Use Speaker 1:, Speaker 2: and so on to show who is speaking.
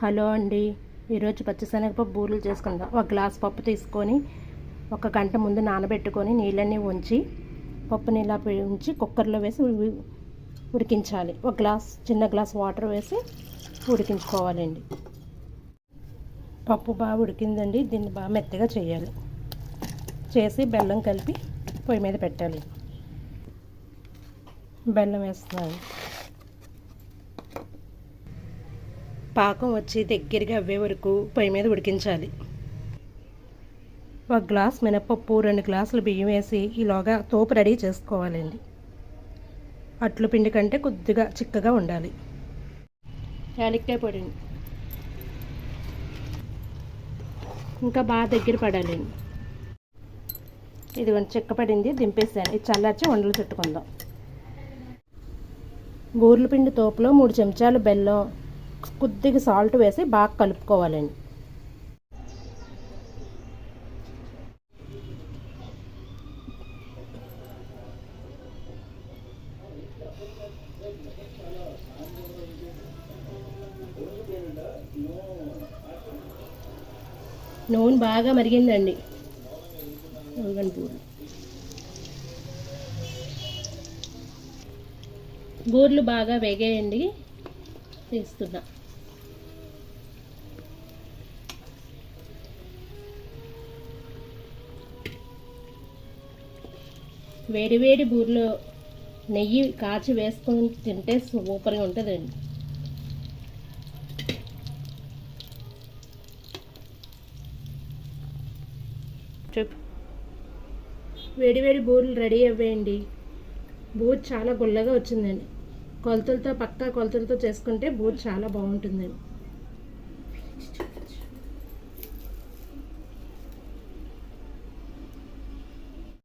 Speaker 1: Hello అండి. ఈరోజు పచ్చిశనగపప్పు బూరెలు చేసుకుందాం. ఒక గ్లాస్ పప్పు తీసుకొని ఒక గంట ముందు నానబెట్టుకొని నీళ్ళన్నీ ఉంచి పప్పుని ఇలా ఉంచి కుక్కర్లో వేసి ఉడికించాలి. ఒక గ్లాస్ చిన్న గ్లాస్ వాటర్ వేసి ఉడికించుకోవాలండి. పప్పు బాగా ఉడికిందండి. దీన్ని బాగా మెత్తగా చేయాలి. చేసి బెల్లం కలిపి పొయ్యి మీద పెట్టాలి. బెల్లం వేస్తున్నాను. పాకం వచ్చి దగ్గరగా అవ్వే వరకు పొయ్యి మీద ఉడికించాలి. ఒక గ్లాస్ మినపప్పు రెండు గ్లాసులు బియ్యం వేసి ఈలోగా తోపు రెడీ చేసుకోవాలండి. అట్లు పిండి కంటే కొద్దిగా చిక్కగా ఉండాలి. యాలక్కాయ పొడి. ఇంకా బాగా దగ్గర పడాలండి. ఇది కొంచెం చిక్కపడింది దింపేసాను. ఇది చల్లార్చి వండలు చుట్టుకుందాం బూర్ల పిండి తోపులో మూడు చెంచాలు బెల్లం కొద్దిగా సాల్ట్ వేసి బాగా కలుపుకోవాలండి. నూనె బాగా మరిగిందండి. బూరెలు. బూరెలు బాగా వేగేయండి. తీస్తున్నా వేడి వేడి బూరెలు నెయ్యి కాచి వేసుకొని తింటే సూపర్గా ఉంటుందండి. చెప్పు. వేడి వేడి బూరెలు రెడీ అవ్వేయండి బూత్ చాలా గుల్లగా వచ్చిందండి. కొలతలతో పక్కా కొలతలతో చేసుకుంటే బూట్ చాలా బాగుంటుంది.